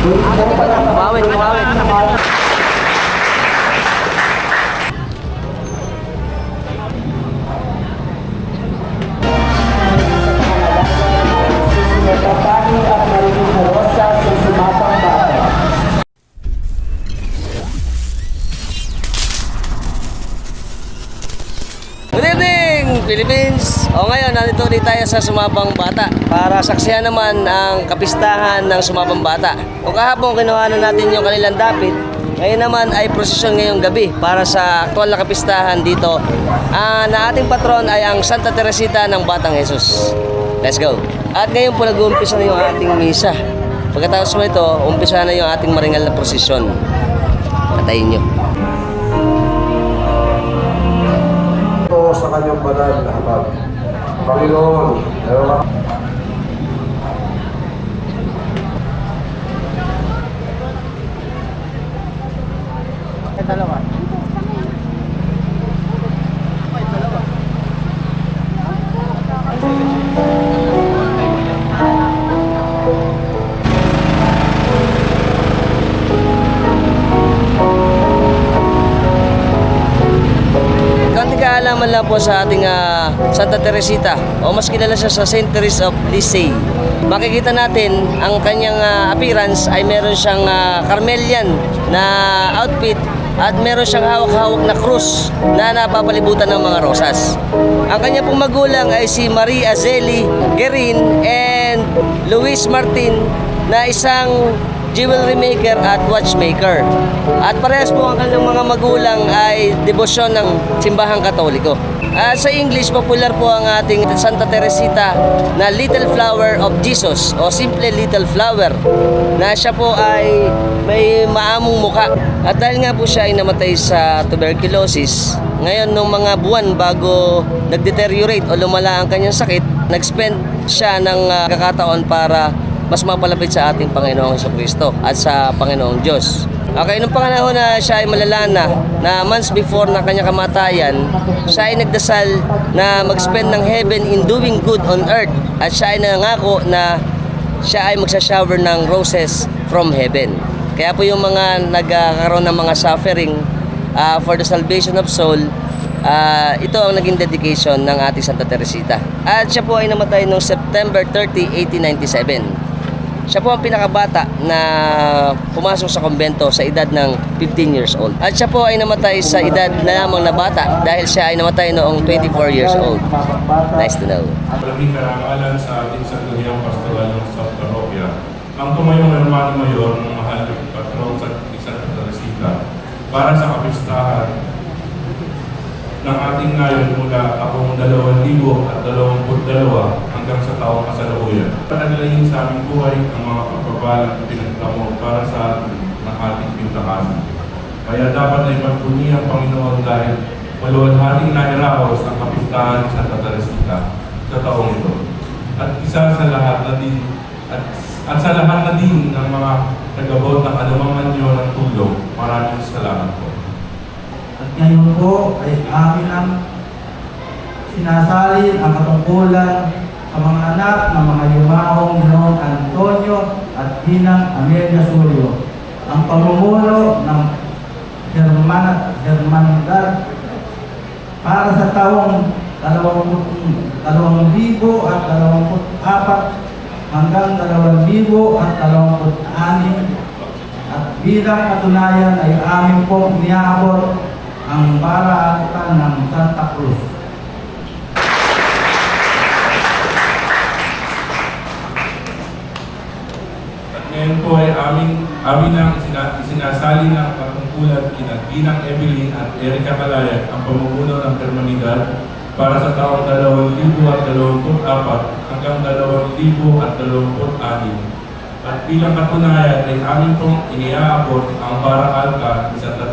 Kumawit, kumawit. Ulit tayo sa Sumabang Bata para saksihan naman ang kapistahan ng Sumabang Bata. O kahapon, kinuha na natin yung kanilang dapit. Ngayon naman ay prosesyon ngayong gabi para sa aktual na kapistahan dito. Ah, na ating patron ay ang Santa Teresita ng Batang Jesus. Let's go! At ngayon po nag-uumpisa na yung ating misa. Pagkatapos mo ito, umpisa na yung ating maringal na prosesyon. Patayin nyo. ito sa kanyang banal na habag. Panginoon, ewan. Kanti lang po sa ating ah, Santa Teresita o mas kilala siya sa St. Teresa of Lisieux. Makikita natin ang kanyang ah, appearance ay meron siyang ah, Carmelian na outfit at meron siyang hawak-hawak na krus na napapalibutan ng mga rosas. Ang kanya pong magulang ay si Marie Azeli Guerin and Luis Martin na isang jewelry maker at watchmaker. At parehas po ang kanilang mga magulang ay debosyon ng simbahang katoliko. At sa English, popular po ang ating Santa Teresita na Little Flower of Jesus o simple Little Flower na siya po ay may maamong muka. At dahil nga po siya ay namatay sa tuberculosis, ngayon nung mga buwan bago nag-deteriorate o lumala ang kanyang sakit, nag-spend siya ng ah, kakataon para mas mapalapit sa ating Panginoong Kristo at sa Panginoong Diyos. Okay, nung panganahon na siya ay malalana, na months before na kanyang kamatayan, siya ay nagdasal na mag-spend ng heaven in doing good on earth. At siya ay nangako na siya ay magsashower ng roses from heaven. Kaya po yung mga nagkakaroon ng mga suffering ah, for the salvation of soul, ah, ito ang naging dedication ng ating Santa Teresita. At siya po ay namatay noong September 30, 1897. Siya po ang pinakabata na pumasok sa kumbento sa edad ng 15 years old. At siya po ay namatay sa edad na lamang na bata dahil siya ay namatay noong 24 years old. Nice to know. Maraming karangalan sa ating sangguniang pastoral ng South Parokya. Ang tumayong hermano mayor ng mahal ng patron sa isang Teresita para sa kapistahan ng ating ngayon mula akong 2022 hanggang sa taong kasalukuyan. Panaglayin sa aming buhay ang mga pagbabalang pinagtamo para sa ng ating pintakasan. Kaya dapat ay magpuni ang Panginoon dahil maluwalhating nairaos ang kapistahan sa Teresita sa taong ito. At isa sa lahat na din at, at sa lahat na din ng mga nagabot ng anumangan nyo ng tulong, maraming salamat po. At ngayon po ay amin ang sinasalin ang katungkulan sa mga anak ng mga yumahong noong Antonio at Ginang Amelia Surio. Ang pamumuno ng Herman Hermandad para sa taong 2024 hanggang 2026 at bilang katunayan ay amin pong iniabot ang paraatan ng Santa Cruz. At ngayon po ay amin ang isina, isinasali ng katungkulan kina Ginang Evelyn at Erica Calayat ang pamumuno ng Hermanidad para sa taong 2024 hanggang 2026 at bilang katunayan ay amin pong iniaabot ang para-alka ni Santa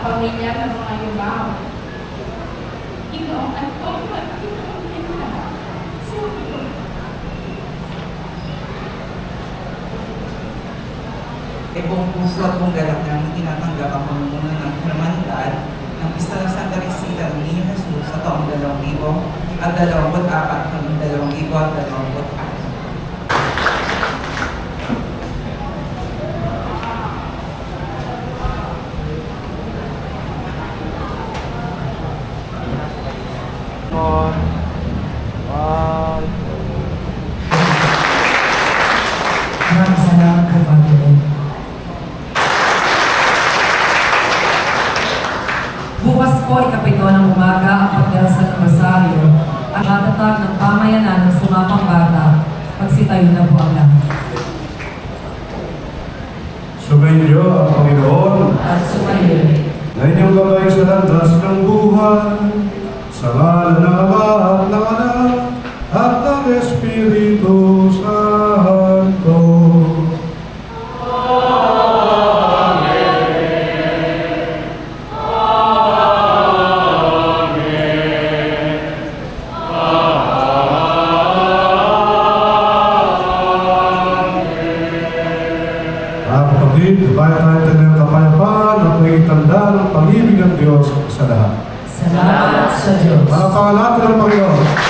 pamilya ng mga yumaw. Ginoong at opo at ginoong kita. Sabi ko, eh, e buong puso at buong galak namin tinatanggap ang pamumuno ng humanidad ng isa sa karisilan ni Jesus sa taong 2000 at 24 ng 2024. Kapatid, bayan natin ng kapayapaan at may tanda ng pag-ibig ng Diyos sa lahat. Salamat sa Diyos. Mga natin ng Panginoon.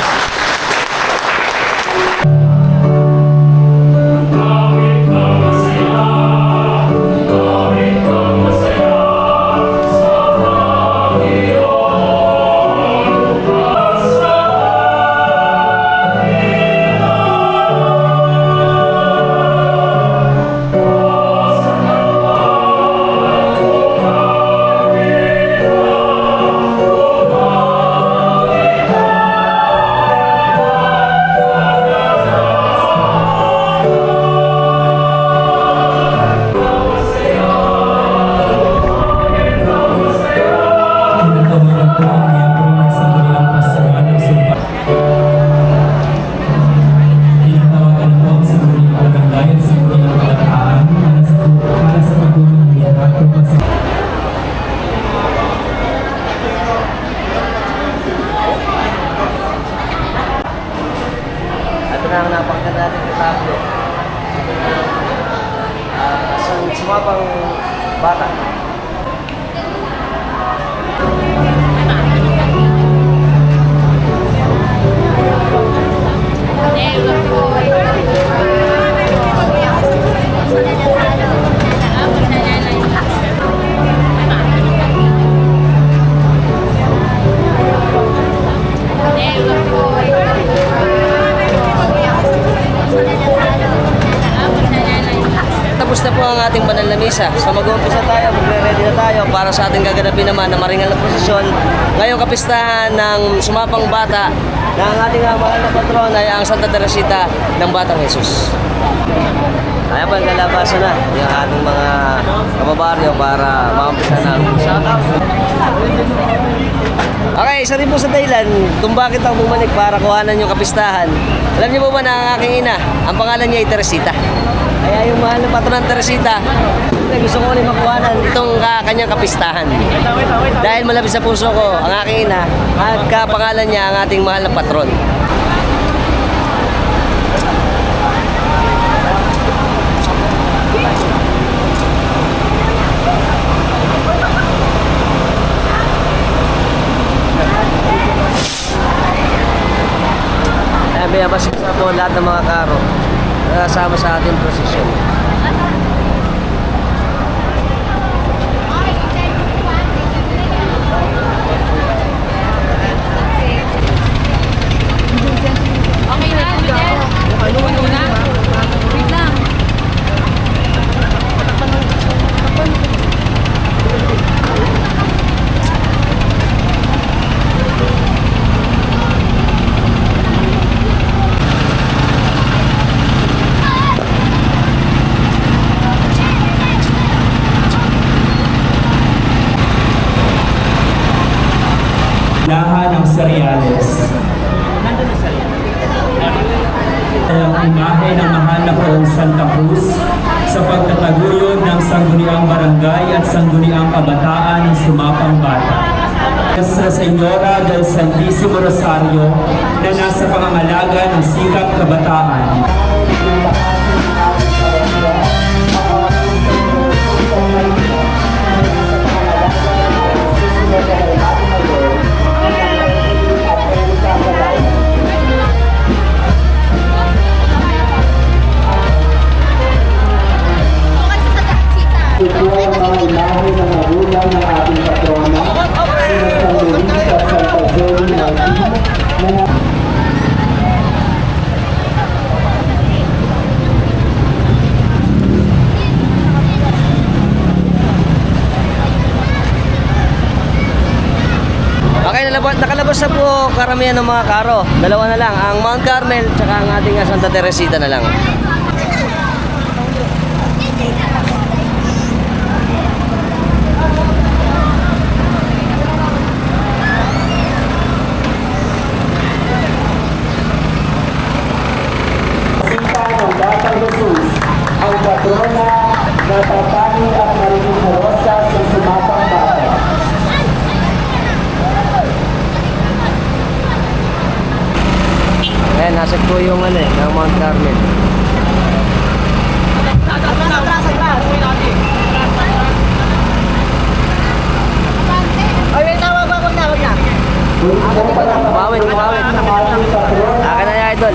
Ang ating banal na misa. So mag-uumpisa tayo, magre-ready na tayo para sa ating gaganapin naman na maringal na prosesyon. Ngayong kapistahan ng sumapang bata na ang ating ah, mahal na patron ay ang Santa Teresita ng Batang Jesus. Ayan po, naglalabasa na yung ating mga kababaryo para maumpisa na. Okay, isa rin po sa dahilan kung bakit ako bumalik para kuhanan yung kapistahan. Alam niyo po ba na ang aking ina, ang pangalan niya ay Teresita. Kaya yung mahal na patron ng Teresita, gusto ko ulit makuhanan itong ah, kanyang kapistahan. Dahil malapit sa puso ko ang aking ina at kapangalan niya ang ating mahal na patron. Ayan, binabas ko sa po lahat ng mga karo kasama sa ating prosesyon. Okay na, Miguel. Ano na? Wait lang. laha ng Seriales. Ang imahe ng mahal na poong Santa Cruz sa pagtataguyod ng Sangguniang Barangay at Sangguniang Kabataan ng Sumapang Bata. Sa Senyora del Santissimo Rosario na nasa pangangalaga ng sikap kabataan. Okay, nalabas, nakalabas na po karamihan ng mga karo. Dalawa na lang, ang Mount Carmel tsaka ang ating Santa Teresita na lang. Sita ng Batang Jesus, ang patrona na tatani at mariging harosa sa sumapang bata. Ayan, nasa po yung ano eh, ng Mount Carmel. Kumawit, kumawit. Akin na yung idol.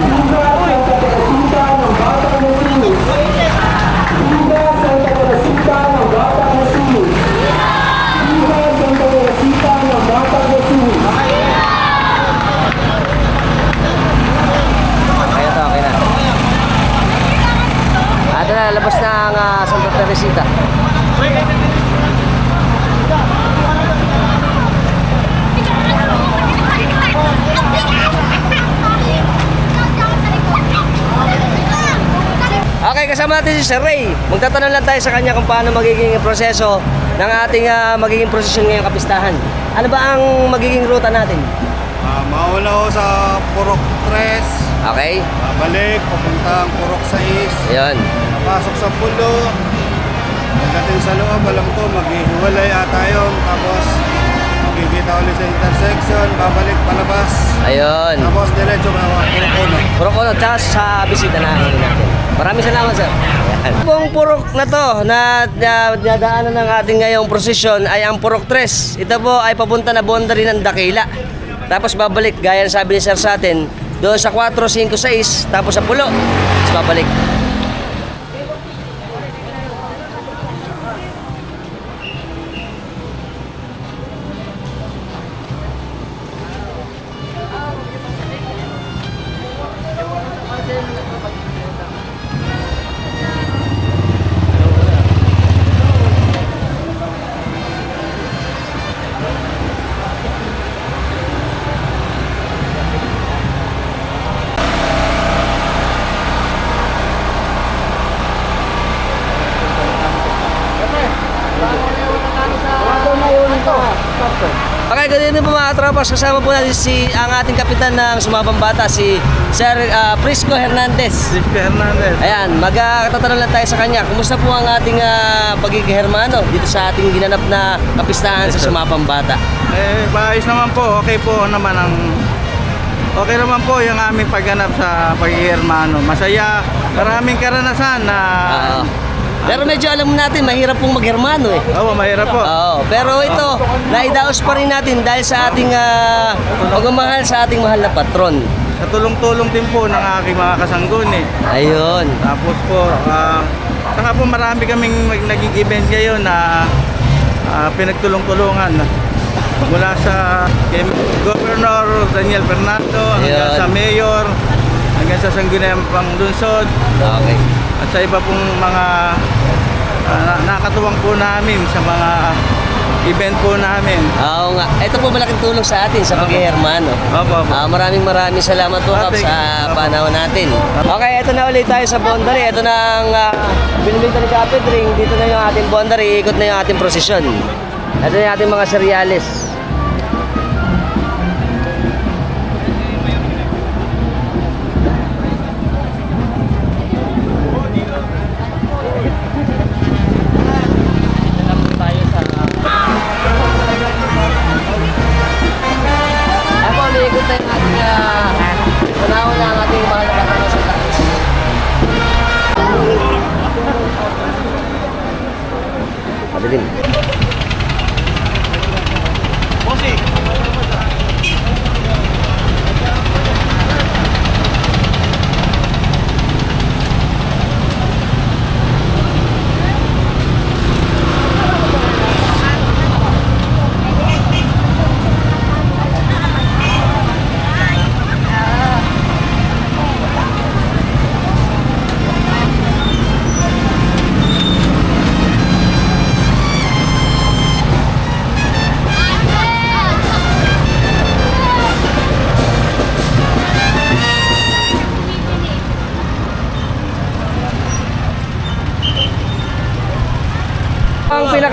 Okay na to, okay na. Ito na, labas na ang ah, Santa Teresita. Okay, kasama natin si Sir Ray. Magtatanong lang tayo sa kanya kung paano magiging proseso ng ating ah, magiging prosesyon ngayong kapistahan. Ano ba ang magiging ruta natin? Ah, mauna ko sa Purok 3, Okay? babalik, papuntang Purok 6, Ayun. Pasok sa pulo. Pagdating sa loob, alam ko, maghihiwalay ata yun. Tapos, magkikita ulit sa intersection, babalik palabas. Ayun. Tapos, diretso na ako, puro puno. Purok uno, tsaka sa bisita na natin. Maraming salamat, sir. Ayan. Purok na to na, na nadaanan ng ating ngayong prosesyon ay ang Purok 3. Ito po ay papunta na boundary ng Dakila. Tapos babalik, gaya ng sabi ni sir sa atin, doon sa 4, 5, 6, tapos sa pulo. Tapos babalik. Tropas. Kasama po natin si ang ating kapitan ng Sumabang Bata, si Sir ah, Prisco Hernandez. Cisco Hernandez. Ayan, magkatatanong lang tayo sa kanya. Kumusta po ang ating uh, pagiging hermano dito sa ating ginanap na kapistahan sa Sumapang Bata? Eh, maayos naman po. Okay po naman ang... Okay naman po yung aming pagganap sa pagiging hermano. Masaya. Maraming karanasan na... Oo. Pero medyo alam natin, mahirap pong maghermano eh. Oo, mahirap po. Oo, pero ito, naidaos pa rin natin dahil sa ating uh, pagmamahal sa ating mahal na patron. Sa tulong-tulong din po ng aking mga kasangguni. Ayun. Tapos po, ah, saka po marami kaming naging event ngayon na ah, pinagtulong-tulungan. Mula sa kay Governor Daniel Bernardo, hanggang Ayun. sa Mayor, hanggang sa Sangguniang Panglunsod, Okay. at sa iba pong mga ah, na- nakatuwang po namin sa mga event po namin. Oo nga. Ito po malaking tulong sa atin sa pagiging hermano. Opo, opo. Ah, maraming maraming salamat po Kap, sa panahon natin. Okay, ito na ulit tayo sa boundary. Ito na ang uh, binibita ni Kapit Ring. Dito na yung ating boundary. Ikot na yung ating prosesyon. Ito na yung ating mga cereales.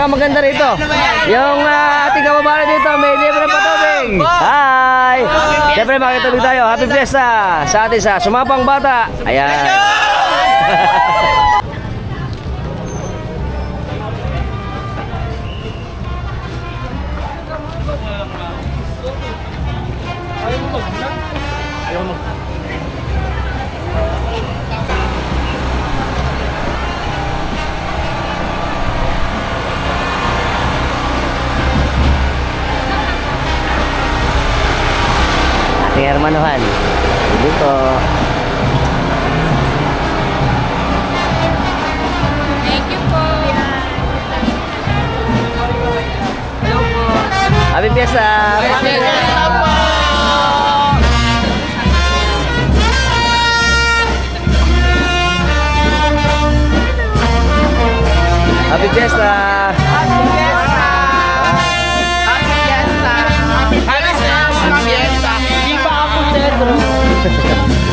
Pinakamaganda rito. Yung ah, ating kababayan dito, may libre pa tubig. Hi! Siyempre, makitubig tayo. Happy Fiesta sa atin sa Sumapang Bata. Ayan. Ating hermanohan. Dito. Thank you po. Happy Fiesta! Happy Fiesta! festejar.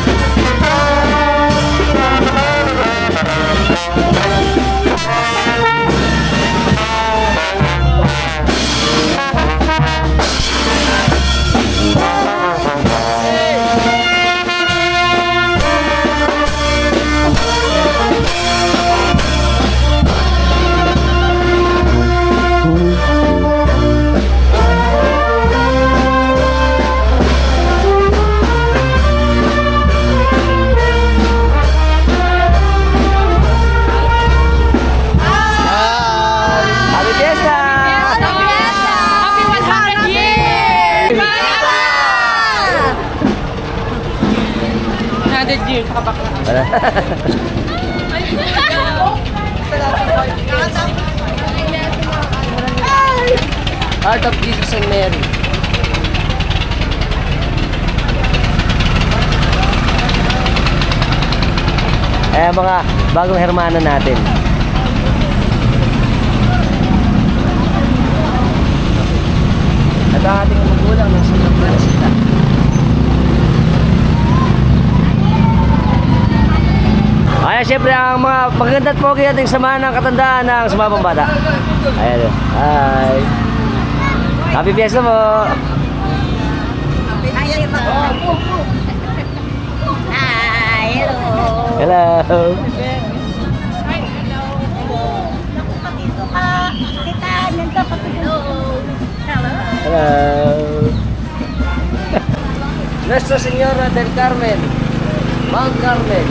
Eh, mga bagong hermano natin. At ang ating magulang ng Santa Teresita. Ayan, syempre ang mga magaganda at pogi ating samahan ng katandaan ng sumabang bata. Ayan. Hi. Happy Fiesta mo. Hello. Hello. Nuestra Señora del Carmen. Mount Carmen.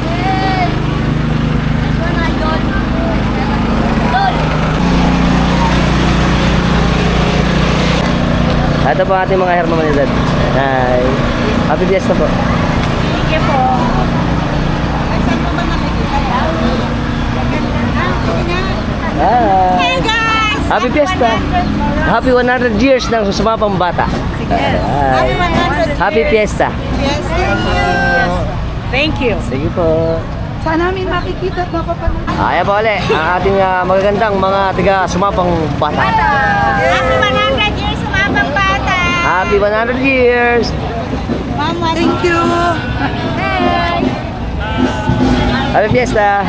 Ito po ang ating mga hermamanidad. Hi. Happy Fiesta po. Hi. guys! Happy Fiesta. Happy 100 years ng sumapang bata. Hi. Happy Fiesta. Thank you. Sige po. Sana namin makikita at mapapanood. Ayan po ulit, ang ating ah, magagandang mga tiga sumapang bata. Happy 100 years, sumabang bata! Happy 100 years! Mama, thank you! Hey! Happy Fiesta!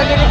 Okay,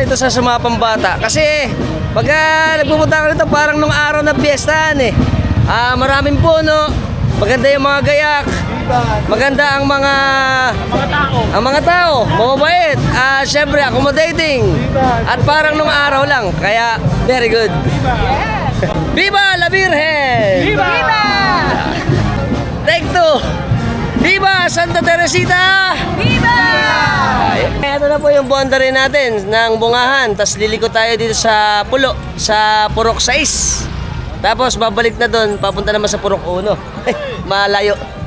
piyesta ito sa Sumapang Bata. Kasi pagka nagpupunta ka rito parang nung araw na piyestahan eh. Ah, maraming puno, maganda yung mga gayak, Maganda ang mga Mga tao. ang mga tao, mababait, ah syempre accommodating. At parang nung araw lang, kaya very good. Viva la Virgen! Viva! Take two! Viva Santa Teresita! Viva! Ito na po yung boundary natin ng bungahan. Tapos liliko tayo dito sa pulo, sa Purok 6. Tapos babalik na doon, papunta naman sa Purok 1. Malayo.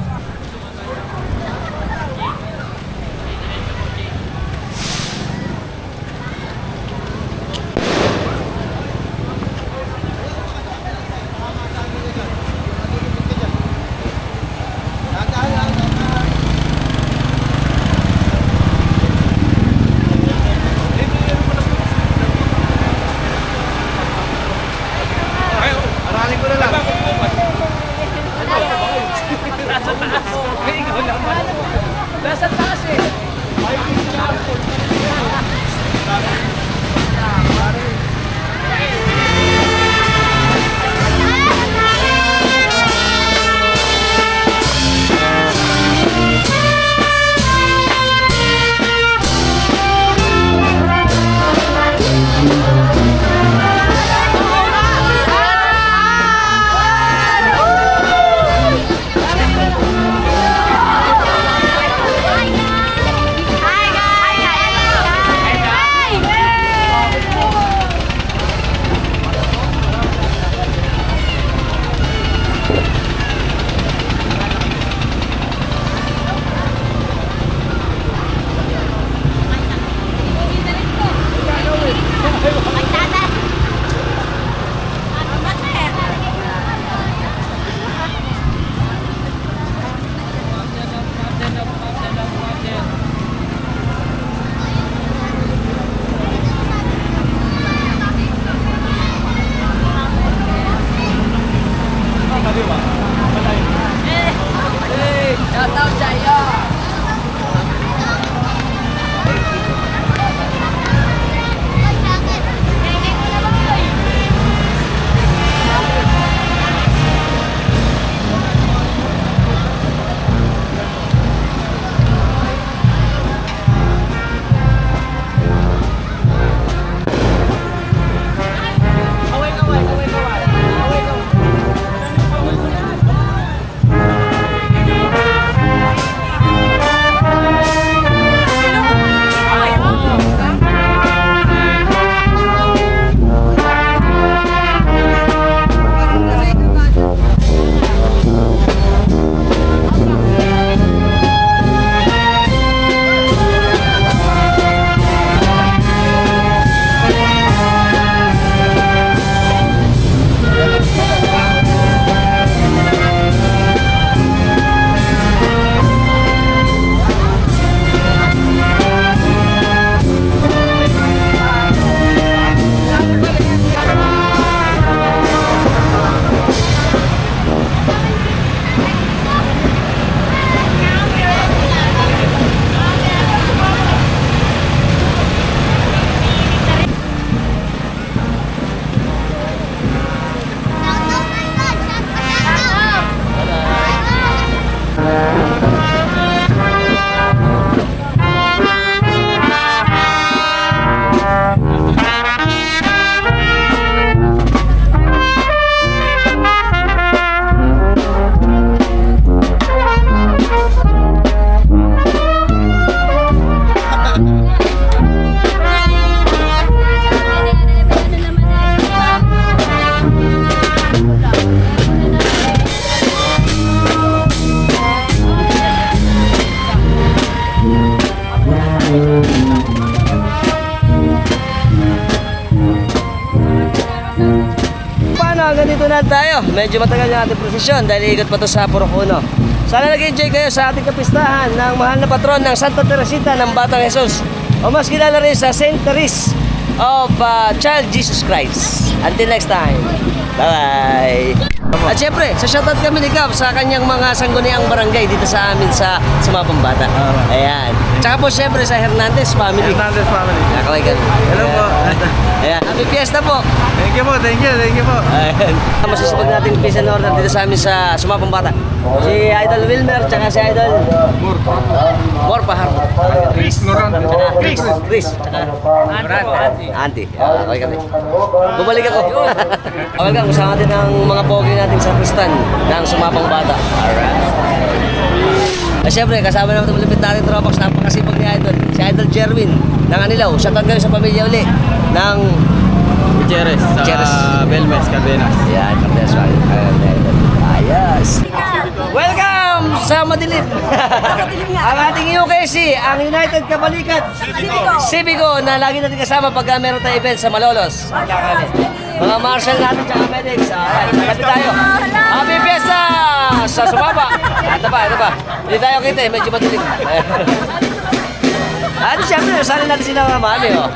Yung ating prosesyon dahil ikot pa to sa Purok Uno. Sana nag-enjoy kayo sa ating kapistahan ng mahal na patron ng Santa Teresita ng Batang Jesus. O mas kilala rin sa Saint Therese of uh, Child Jesus Christ. Until next time. Bye-bye. At syempre, sa shoutout kami ni Gab sa kanyang mga sangguniang barangay dito sa amin sa Sumapang Bata. Ayan. Tsaka po siyempre sa Hernandez family. Hernandez family. Nakaway ka. Hello po. Ayan, happy fiesta po. Thank you po, thank you, thank you po. Ayan. Masisipag natin peace and order dito sa amin sa Sumapang Bata. Si Idol Wilmer, tsaka si Idol Mor Pahar. Chris Loran. Chris. Chris. Tsaka Auntie. Auntie. Ah, Okay kami. Bumalik ako. Welcome, kasama din ang mga pogi natin sa Kristan ng Sumapang Bata. Alright. Eh, siyempre, kasama naman itong malapit natin tropax, napakasipag ni Idol. Si Idol Jerwin ng Anilaw. Shoutout kami sa pamilya uli ng Gutierrez, sa Gutierrez. Belmes, Cardenas. Yan, Cardenas. Ayos. Welcome sa Madilim. ang ating UKC, ang United Kabalikat. Civico. na lagi natin kasama pag meron tayong event sa Malolos. Kami. Mga marshal natin tsaka medics. Ayan, kapit tayo. Happy Fiesta sa Sumaba. Ito pa, ito pa. Hindi tayo kita eh, medyo madilim. At siyempre, nasali natin sila mga mami, oh.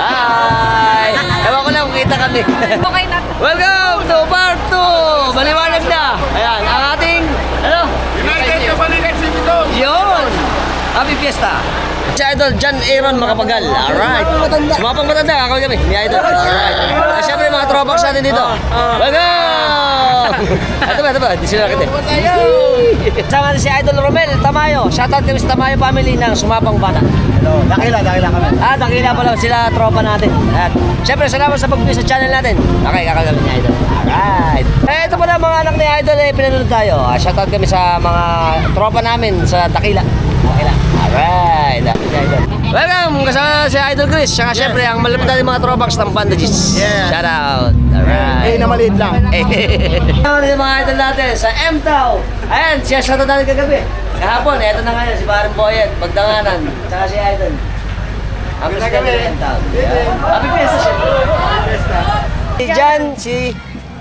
Hi! Ewan ko lang kung kita kami. Okay na. Welcome to part 2! Maliwanag na! Ayan, ang ating, ano? United Kabalikat Civito! Yun! Happy Fiesta! Si Idol John Aaron Makapagal. Alright. Sumapang matanda. Ako kami. Ni Idol. Alright. At syempre mga tropax natin dito. Welcome! Ito ba, ito ba? Di sila nakita. eh. Sama si Idol Romel Tamayo. Shoutout kami sa Tamayo family ng Sumapang Bata. Hello. Dakila, dakila kami. Ah, dakila pala sila tropa natin. At syempre salamat sa pag sa channel natin. Okay, kakagabi ni Idol. Alright. Eh, ito pala mga anak ni Idol eh, pinanood tayo. Ah, shoutout kami sa mga tropa namin sa Dakila. Dakila. Alright. Ni Idol. Welcome! Kasama si Idol Chris. Saka syempre ang malapit natin mga tropax ng Bandages. Yeah. Shoutout. Alright. Eh, na maliit lang. Eh, Ano yung mga idol natin sa M-Town. Ayan, siya shoutout natin kagabi. Kahapon, eto na ngayon, si Baron Boyet, Pagdanganan, tsaka si Idol. Ang ng M-Town. Happy Fiesta siya. Si Jan, si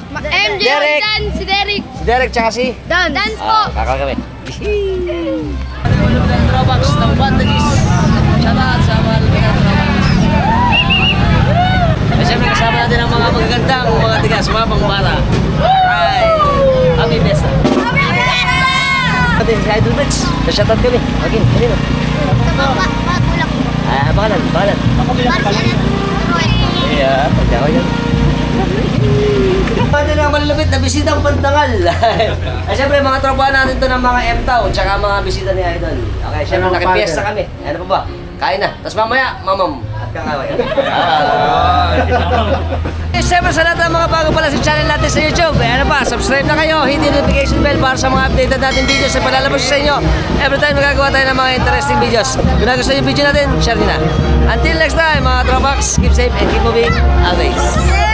MJ Derek. Dan, si Derek. si Derek, tsaka si... Dan. Dance po. Ah, kakagabi. Tropax ng Bandages. Shoutout sa mga lumigang Tropax. At syempre kasama natin ang mga magagandang mga tigas, mga pangbara. Alright. Happy Fiesta. Happy Fiesta! Natin si Idol Bricks. Sa shoutout kami. Okay, kanino? Ah, pangalan, pangalan. Yeah, pagdawa yan. Pwede na malalapit na bisitang pantangal. Ay, syempre, mga tropa natin to ng mga M-Town, tsaka mga bisita ni Idol. Okay, syempre, Ano, nakipiesta kami. Ano pa ba? Kain na. Tapos mamaya, mamam. At kakaway. Eh, Siyempre sa lahat ng mga bago pala sa channel natin sa YouTube, eh, ano pa, subscribe na kayo, hit the notification bell para sa mga updated natin videos na palalabas sa inyo. Every time magagawa tayo ng mga interesting videos. Kung nagustuhan yung video natin, share nyo na. Until next time, mga Tropax, keep safe and keep moving always.